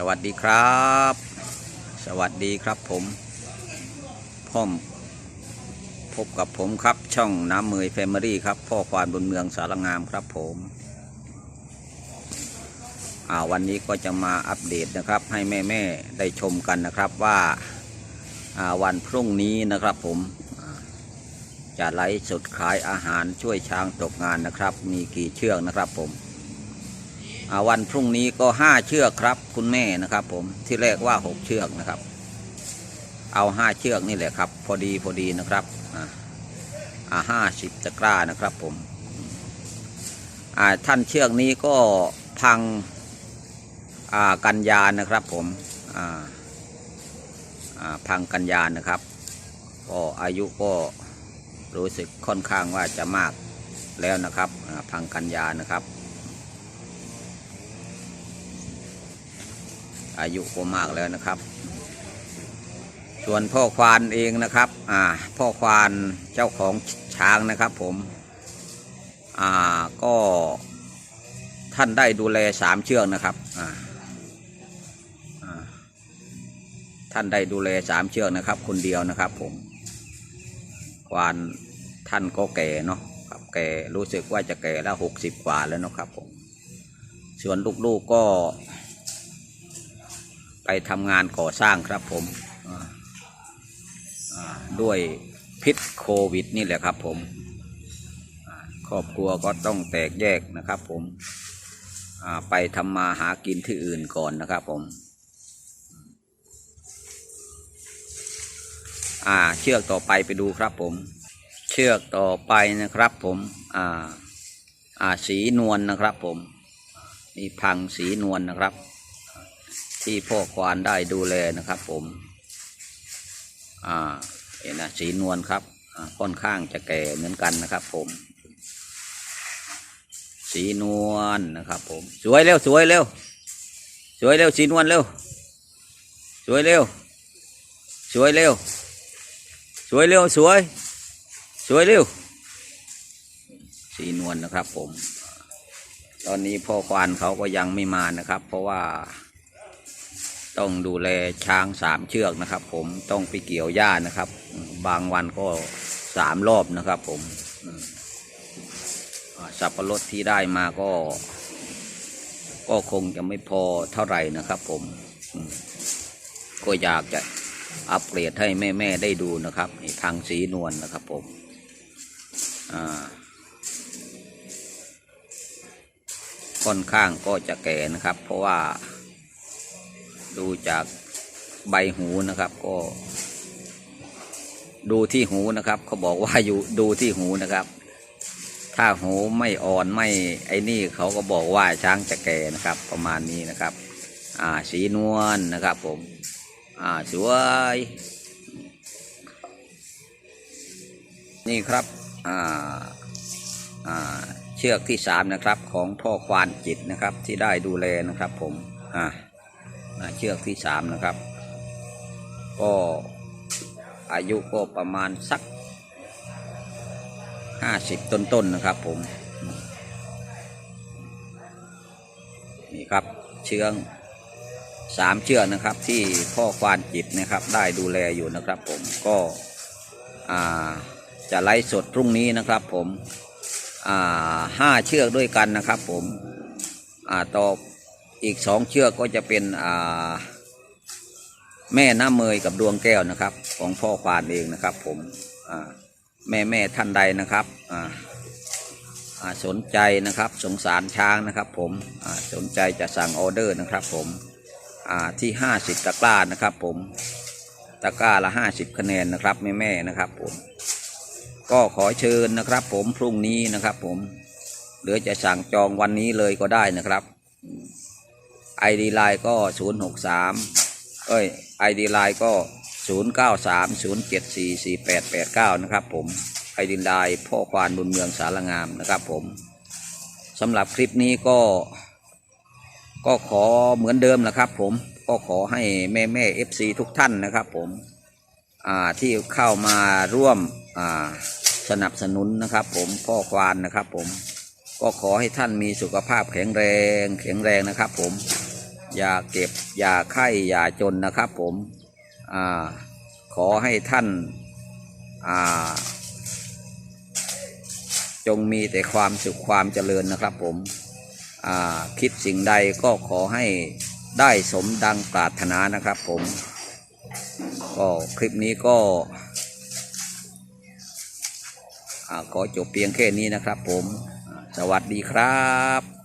สวัสดีครับ สวัสดีครับผมพ่อมพบกับผมครับช่องน้ำเมยแฟมิลี่ครับพ่อควานบนเมืองสารงามครับผมอ่าวันนี้ก็จะมาอัปเดตนะครับ ให้แม่ๆได้ชมกันนะครับว่าอ่าวันพรุ่งนี้นะครับผมจะไลฟ์สดขายอาหารช่วยช้างตกงานนะครับ มีกี่เชือกนะครับผม วันพรุ่งนี้ก็ห้าเชือกครับ คุณแม่นะครับ ผมที่แรกว่าหกเชือกนะครับ เอาห้าเชือกนี่แหละครับ พอดีพอดีนะครับอ่าห้าสิบตะกร้านะครับ ผมอ่าท่านเชือกนี้ก็พังอ่ากันยานะครับ ผมอ่าอ่าพังกันยานะครับก็อายุก็รู้สึกค่อนข้างว่าจะมากแล้วนะครับพังกันยานะครับ อายุก็มากแล้วนะครับ ส่วนพ่อควานเองนะครับอ่าพ่อควานเจ้าของช้างนะครับผมอ่าก็ท่านได้ดูแลสามเชือกนะครับอ่าอ่าท่านได้ดูแลสามเชือกนะครับ คนเดียวนะครับผมควานท่านก็แก่เนาะครับแก่รู้สึกว่าจะแก่แล้วหกสิบกว่าแล้วเนาะครับผมส่วนลูกๆก็ ไปทำงานก่อสร้างครับผมด้วยพิษโควิดนี่แหละครับผมครอบครัวก็ต้องแตกแยกนะครับผมไปทำมาหากินที่อื่นก่อนนะครับผมเชือกต่อไปไปดูครับผม เชือกต่อไปนะครับผมสีนวลนะครับผมมีพังสีนวลนะครับ ที่พ่อควานได้ดูแลนะครับผม อ่าเห็นนะสีนวลครับอ่าค่อนข้างจะแก่เหมือนกันนะครับผม สีนวลนะครับผม สวยเร็วสวยเร็วสวยเร็วสีนวลเร็วสวยเร็วสวยเร็วสวยเร็วสวย สวยเร็วสีนวลนะครับผม ตอนนี้พ่อควานเขาก็ยังไม่มานะครับ เพราะว่า ต้องดูแลช้างสามเชือกนะครับ ผมต้องไปเกี่ยวหญ้านะครับ บางวันก็สามรอบนะครับ ผมสับปะรดที่ได้มาก็ ก็คงจะไม่พอเท่าไหร่นะครับ ผม ก็อยากจะอัปเกรดให้แม่ๆได้ดูนะครับทางสีนวลนะครับ ผมค่อนข้างก็จะแก่นะครับ เพราะว่า ดูจากใบหูนะครับ ก็ ดูที่หูนะครับเขาบอกว่าอยู่ดูที่หูนะครับ ถ้าหูไม่อ่อนไม่ไอ้นี่เขาก็บอกว่าช้างจะแก่นะครับ ประมาณนี้นะครับ อ่าสีนวลนะครับ ผม อ่าสวยนี่ครับอ่าอ่าเชือกที่สามนะครับของพ่อควานจิตนะครับที่ได้ดูแลนะครับผมอ่า เชือกที่สามนะครับ ก็อายุก็ประมาณสักห้าสิบต้นๆนนะครับผมนี่ครับเชืองสามเชือกนะครับที่พ่อควานจิตนะครับได้ดูแลอยู่นะครับผมก็จะไลฟ์สดพรุ่งนี้นะครับผมห้าเชือกด้วยกันนะครับผมต่อ อีกสองเชือกก็จะเป็นแม่น้ำเมยกับดวงแก้วนะครับ ของพ่อควานเองนะครับ ผมแม่แม่ท่านใดนะครับสนใจนะครับ สงสารช้างนะครับ ผมสนใจจะสั่งออเดอร์นะครับ ผมที่ห้าสิบตะกร้านะครับ ผมตะกร้าละห้าสิบคะแนนนะครับแม่แม่นะครับ ผม ก็ขอเชิญนะครับ ผมพรุ่งนี้นะครับ ผมหรือจะสั่งจองวันนี้เลยก็ได้นะครับ ไอดีไลน์ก็ศูนย์หกสามเอ้ยไอดีไลน์ก็ศูนย์เก้าสามศูนย์เจ็ดสี่สี่แปดแปดเก้านะครับผมไอดีไลน์พ่อควานบุญเมืองสารงามนะครับผมสำหรับคลิปนี้ก็ ก็ขอเหมือนเดิมนะครับผมก็ขอให้แม่แม่เอฟซีทุกท่านนะครับผมที่เข้ามาร่วมสนับสนุนนะครับ ผมพ่อควานนะครับ ผมก็ขอให้ท่านมีสุขภาพแข็งแรง แข็งแรงนะครับ ผม อย่าเก็บ อย่าไข้อย่าจนนะครับผมอขอให้ท่านาจงมีแต่ความสุขความเจริญนะครับผมคิดสิ่งใดก็ขอให้ได้สมดังปรารถนานะครับผม ก็คลิปนี้ก็อขอจบเพียงแค่นี้นะครับผม สวัสดีครับ